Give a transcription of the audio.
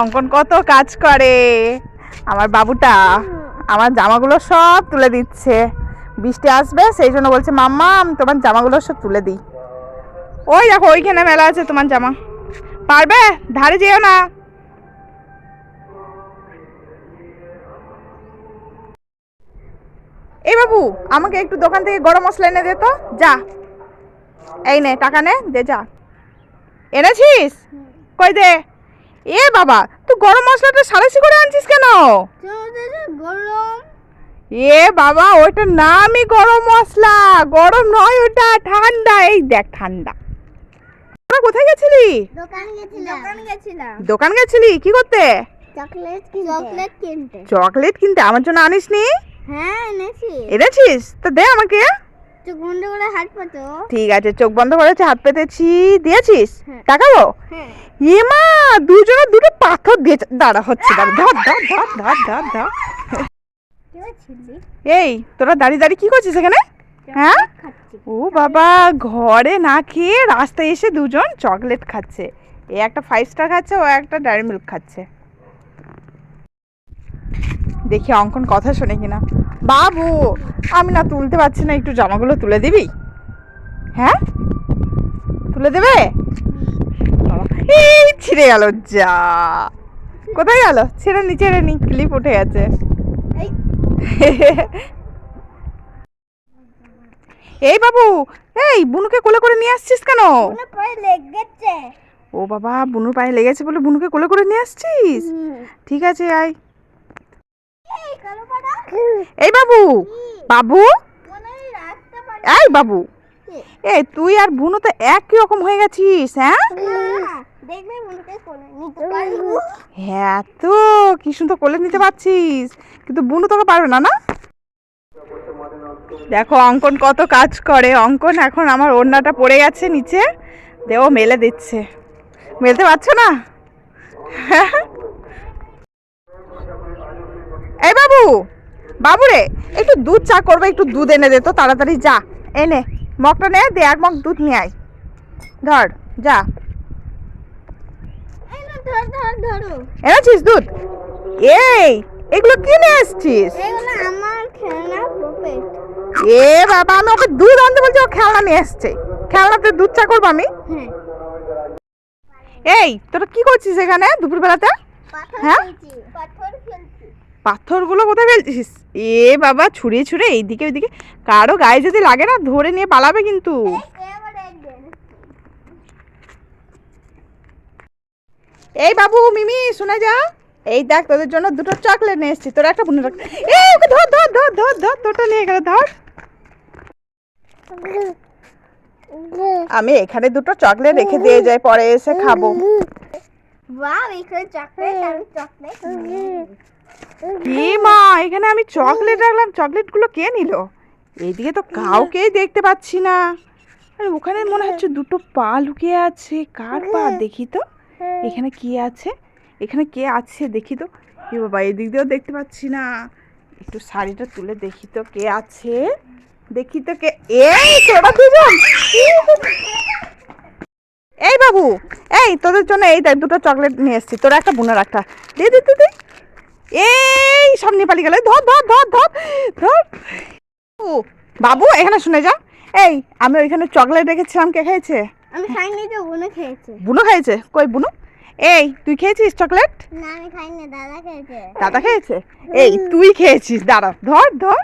অঙ্কন কত কাজ করে। আমার বাবুটা আমার জামাগুলো সব তুলে দিচ্ছে। বৃষ্টি আসবে, সেই জন্য বলছে, মাম্মা, আমি তোমার জামাগুলো সব তুলে দিই। ওই দেখো, ওইখানে মেলা আছে তোমার জামা। পারবে? ধারে যেও না। এই বাবু, আমাকে একটু দোকান থেকে গরম মশলা এনে দে তো। যা। এই নে, টাকা নে, দে, যা। এনেছিস? কই দে? এ বাবা তুই গরম মশলাটা সারাশি করে আনছিস কেন? গরম এ বাবা ওইটার নামই গরম মশলা। গরম নয় ওটা ঠান্ডা। এই দেখ ঠান্ডা। তোরা কোথায় গেছিলি? দোকান গেছিলাম। দোকান গেছিলাম। দোকান গেছিলি? কি করতে? চকলেট কিনতে। চকলেট কিনতে। চকলেট কিনতে? আমার জন্য আনিসনি? হ্যাঁ এনেছি। এনেছিস? তো দে আমাকে। তো বন্ধ করে হাত পাতো ঠিক আছে চোখ বন্ধ করেছে হাত পেতেছি দিয়েছিস? হ্যাঁ। তাকাবো? হ্যাঁ। এ মা দুজনে দুটো পাথর দিয়েছে। দাঁড়া হচ্ছে দাঁড়া ধর ধর ধর ধর ধর ধর এই তোরা দাঁড়িয়ে দাঁড়িয়ে কি করছিস এখানে? হ্যাঁ? ও বাবা ঘরে না খেয়ে রাস্তায় এসে দুজন চকলেট খাচ্ছে। এ একটা ফাইভ স্টার খাচ্ছে ও একটা ডায়েরি মিল্ক খাচ্ছে। দেখি অঙ্কন কথা শোনে কিনা। বাবু আমি না তুলতে পারছি না একটু জামাগুলো তুলে দিবি? হ্যাঁ? তুলে দেবে? এই ছিঁড়ে গেল যা। কোথায় গেল? ছেড়ে নি ছেড়ে নি ক্লিপ উঠে গেছে। এই। বাবু এই বুনুকে কোলে করে নিয়ে আসছিস কেন? ও বাবা বুনুর পায়ে লেগেছে বলে বুনুকে কোলে করে নিয়ে আসছিস? ঠিক আছে আয়। এই বাবু বাবু? হয় এই বাবু এই তুই আর বুনু তো একই রকম হয়ে গেছিস হ্যাঁ? হ্যাঁ তো কি সুন্দর কোলে নিতে পারছিস কিন্তু বুনু তোকে পারবে না না? দেখো অঙ্কন কত কাজ করে অঙ্কন এখন আমার ওড়নাটা পড়ে গেছে নিচে দেও মেলে দিচ্ছে। মেলতে পারছ না? এই বাবু বাবু রে একটু দুধ চা করবে একটু দুধ এনে দে তো তাড়াতাড়ি যা। এনে মগটা নে দে এক মগ দুধ নিয়ে আয়। ধর যা। এনেছিস দুধ? এই এগুলো কিনে এসছিস এ বাবা আমি ওকে দুধ আনতে বলছি ও খেলনা নিয়ে এসছে খেলনাতে দুধ চা করব আমি? হ্যাঁ। এই তোরা কি করছিস এখানে দুপুরবেলাতে? হ্যাঁ? পাথরগুলো কোথায় ফেলছিস? এ বাবা, ছুঁড়ে ছুঁড়ে এইদিকে ওইদিকে। কারও গায়ে যদি লাগে না, ধরে নিয়ে পালাবে কিন্তু। এই বাবু, মিমি, শুনে যা। এই দেখ, তোদের জন্য দুটো চকলেট নিয়ে এসেছি। তোরা একটা বুনে রাখ। ধর ধর ধর ধর ধর তোটা নিয়ে গেল, ধর। আমি এখানে দুটো চকলেট রেখে দিয়ে যাই, পরে এসে খাব। এখানে চকলেট চকলেট কি মা এখানে আমি চকলেট রাখলাম। চকলেটগুলো কে নিল? এইদিকে তো কাউকেই দেখতে পাচ্ছি না। আরে, ওখানে মনে হচ্ছে দুটো পা লুকিয়ে আছে। কার পা? দেখি তো। এখানে কি আছে? এখানে কে আছে? দেখি তো। এ বাবা, এদিক দিয়েও দেখতে পাচ্ছি না। একটু শাড়িটা তুলে দেখি তো কে আছে। দেখি তো কে এই তোরা দুজন এই বাবু, এই তোদের জন্য এই দেখ, দুটো চকলেট নিয়ে এসেছি। তোরা একটা বুনার একটা দে দে। এই সব নেপালি পালিয়ে গেলে ধর ধর ধর ধর ধর। ও বাবু এখানে শুনে যা। এই আমি ওইখানে চকলেট রেখেছিলাম কে খেয়েছে? আমি খাইনি তো বুনো খেয়েছে। বুনো খেয়েছে? কই বুনো? এই তুই খেয়েছিস চকলেট? না আমি খাইনি দাদা খেয়েছে। দাদা খেয়েছে? এই তুই খেয়েছিস দাঁড়া ধর ধর।